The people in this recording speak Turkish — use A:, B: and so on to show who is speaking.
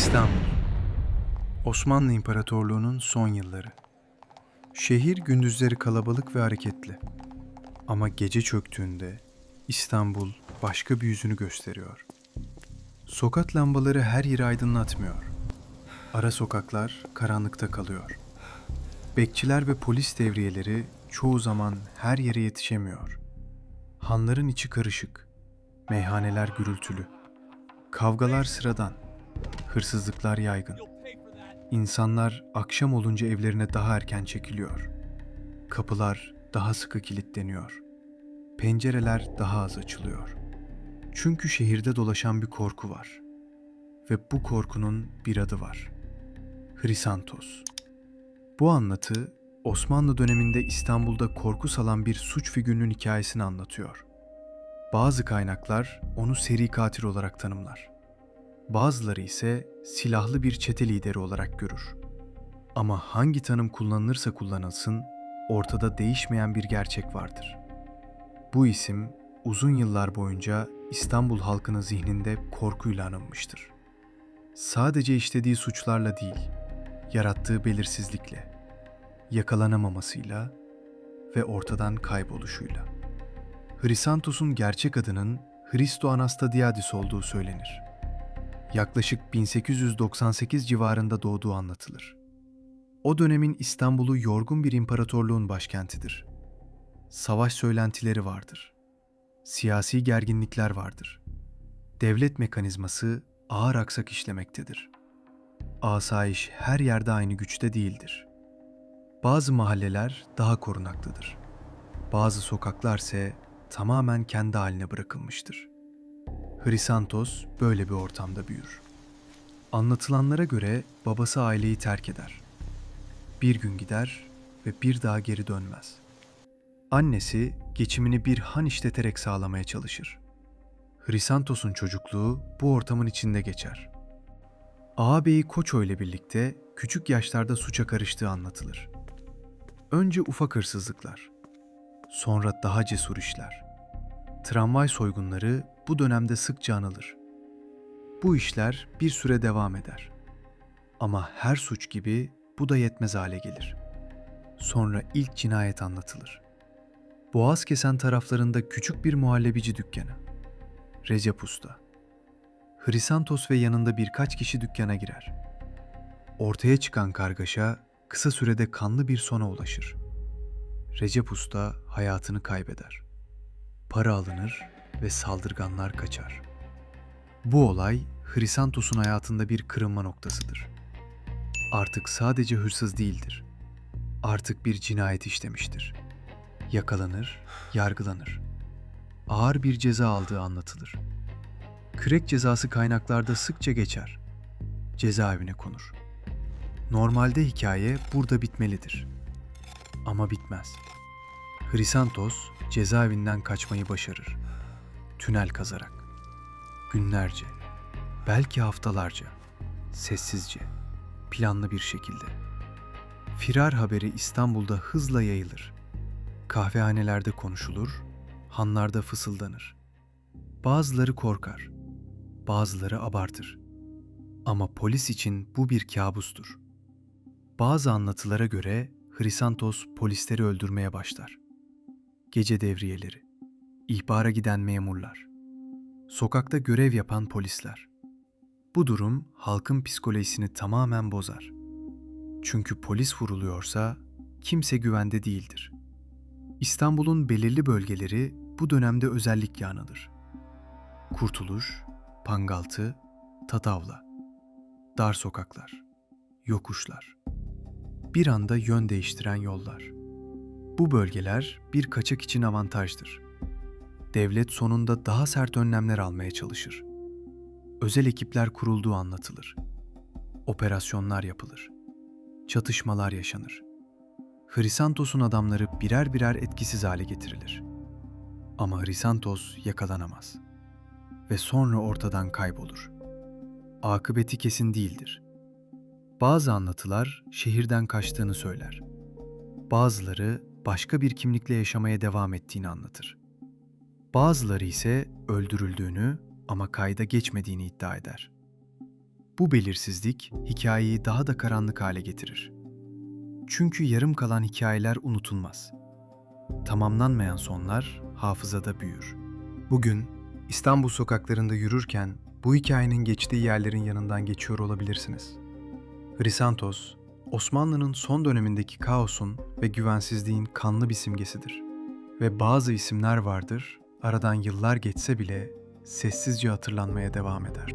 A: İstanbul Osmanlı İmparatorluğu'nun son yılları. Şehir gündüzleri kalabalık ve hareketli. Ama gece çöktüğünde İstanbul başka bir yüzünü gösteriyor. Sokak lambaları her yeri aydınlatmıyor. Ara sokaklar karanlıkta kalıyor. Bekçiler ve polis devriyeleri çoğu zaman her yere yetişemiyor. Hanların içi karışık. Meyhaneler gürültülü. Kavgalar sıradan. Hırsızlıklar yaygın. İnsanlar akşam olunca evlerine daha erken çekiliyor. Kapılar daha sıkı kilitleniyor. Pencereler daha az açılıyor. Çünkü şehirde dolaşan bir korku var. Ve bu korkunun bir adı var. Hrisantos. Bu anlatı Osmanlı döneminde İstanbul'da korku salan bir suç figürünün hikayesini anlatıyor. Bazı kaynaklar onu seri katil olarak tanımlar. Bazıları ise silahlı bir çete lideri olarak görür. Ama hangi tanım kullanılırsa kullanılsın, ortada değişmeyen bir gerçek vardır. Bu isim uzun yıllar boyunca İstanbul halkının zihninde korkuyla anılmıştır. Sadece işlediği suçlarla değil, yarattığı belirsizlikle, yakalanamamasıyla ve ortadan kayboluşuyla. Hrisantos'un gerçek adının Hristo Anastasiadis olduğu söylenir. Yaklaşık 1898 civarında doğduğu anlatılır. O dönemin İstanbul'u yorgun bir imparatorluğun başkentidir. Savaş söylentileri vardır. Siyasi gerginlikler vardır. Devlet mekanizması ağır aksak işlemektedir. Asayiş her yerde aynı güçte değildir. Bazı mahalleler daha korunaklıdır. Bazı sokaklar ise tamamen kendi haline bırakılmıştır. Hrisantos böyle bir ortamda büyür. Anlatılanlara göre babası aileyi terk eder. Bir gün gider ve bir daha geri dönmez. Annesi geçimini bir han işleterek sağlamaya çalışır. Hrisantos'un çocukluğu bu ortamın içinde geçer. Ağabeyi Koço ile birlikte küçük yaşlarda suça karıştığı anlatılır. Önce ufak hırsızlıklar, sonra daha cesur işler. Tramvay soygunları bu dönemde sıkça anılır. Bu işler bir süre devam eder. Ama her suç gibi bu da yetmez hale gelir. Sonra ilk cinayet anlatılır. Boğaz kesen taraflarında küçük bir muhallebici dükkanı. Recep Usta. Hrisantos ve yanında birkaç kişi dükkana girer. Ortaya çıkan kargaşa kısa sürede kanlı bir sona ulaşır. Recep Usta hayatını kaybeder. Para alınır ve saldırganlar kaçar. Bu olay Hrisantos'un hayatında bir kırılma noktasıdır. Artık sadece hırsız değildir. Artık bir cinayet işlemiştir. Yakalanır, yargılanır. Ağır bir ceza aldığı anlatılır. Kürek cezası kaynaklarda sıkça geçer. Cezaevine konur. Normalde hikaye burada bitmelidir. Ama bitmez. Hrisantos cezaevinden kaçmayı başarır. Tünel kazarak. Günlerce, belki haftalarca, sessizce, planlı bir şekilde. Firar haberi İstanbul'da hızla yayılır. Kahvehanelerde konuşulur, hanlarda fısıldanır. Bazıları korkar, bazıları abartır. Ama polis için bu bir kabustur. Bazı anlatılara göre Hrisantos polisleri öldürmeye başlar. Gece devriyeleri, ihbara giden memurlar, sokakta görev yapan polisler. Bu durum halkın psikolojisini tamamen bozar. Çünkü polis vuruluyorsa kimse güvende değildir. İstanbul'un belirli bölgeleri bu dönemde özellikle anılır. Kurtuluş, Pangaltı, Tatavla, dar sokaklar, yokuşlar. Bir anda yön değiştiren yollar. Bu bölgeler bir kaçak için avantajdır. Devlet sonunda daha sert önlemler almaya çalışır. Özel ekipler kurulduğu anlatılır. Operasyonlar yapılır. Çatışmalar yaşanır. Hrisantos'un adamları birer birer etkisiz hale getirilir. Ama Hrisantos yakalanamaz ve sonra ortadan kaybolur. Akıbeti kesin değildir. Bazı anlatılar şehirden kaçtığını söyler. Bazıları başka bir kimlikle yaşamaya devam ettiğini anlatır. Bazıları ise öldürüldüğünü ama kayda geçmediğini iddia eder. Bu belirsizlik hikayeyi daha da karanlık hale getirir. Çünkü yarım kalan hikayeler unutulmaz. Tamamlanmayan sonlar hafızada büyür. Bugün İstanbul sokaklarında yürürken bu hikayenin geçtiği yerlerin yanından geçiyor olabilirsiniz. Hrisantos, Osmanlı'nın son dönemindeki kaosun ve güvensizliğin kanlı bir simgesidir. Ve bazı isimler vardır, aradan yıllar geçse bile sessizce hatırlanmaya devam eder.